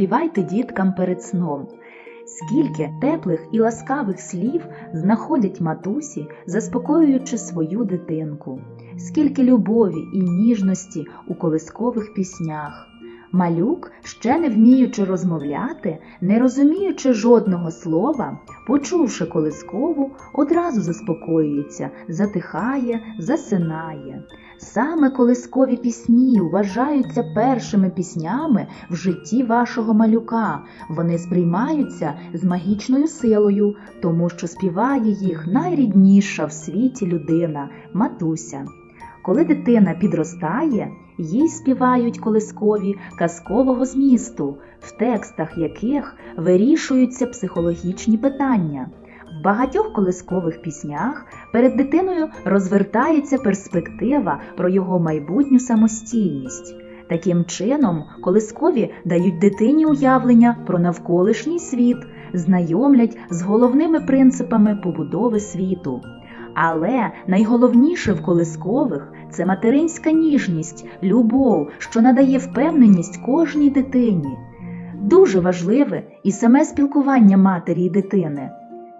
співайте діткам перед сном. Скільки теплих і ласкавих слів знаходять матусі, заспокоюючи свою дитинку, скільки любові і ніжності у колискових піснях. Малюк, ще не вміючи розмовляти, не розуміючи жодного слова, почувши колискову, одразу заспокоюється, затихає, засинає. Саме колискові пісні вважаються першими піснями в житті вашого малюка. Вони сприймаються з магічною силою, тому що співає їх найрідніша в світі людина матуся. Коли дитина підростає, їй співають колискові казкового змісту, в текстах яких вирішуються психологічні питання. В багатьох колискових піснях перед дитиною розвертається перспектива про його майбутню самостійність. Таким чином, колискові дають дитині уявлення про навколишній світ, знайомлять з головними принципами побудови світу. Але найголовніше в колискових це материнська ніжність, любов, що надає впевненість кожній дитині. Дуже важливе і саме спілкування матері і дитини.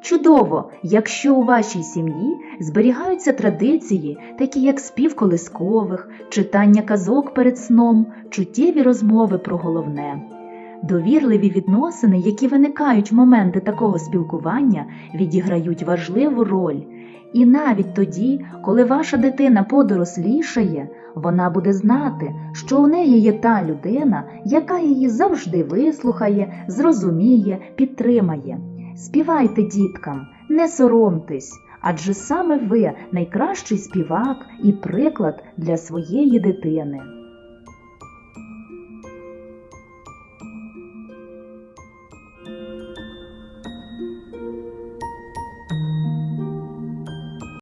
Чудово, якщо у вашій сім'ї зберігаються традиції, такі як спів колискових, читання казок перед сном, чуттєві розмови про головне. Довірливі відносини, які виникають в моменти такого спілкування, відіграють важливу роль. І навіть тоді, коли ваша дитина подорослішає, вона буде знати, що у неї є та людина, яка її завжди вислухає, зрозуміє, підтримає. Співайте діткам, не соромтесь, адже саме ви найкращий співак і приклад для своєї дитини.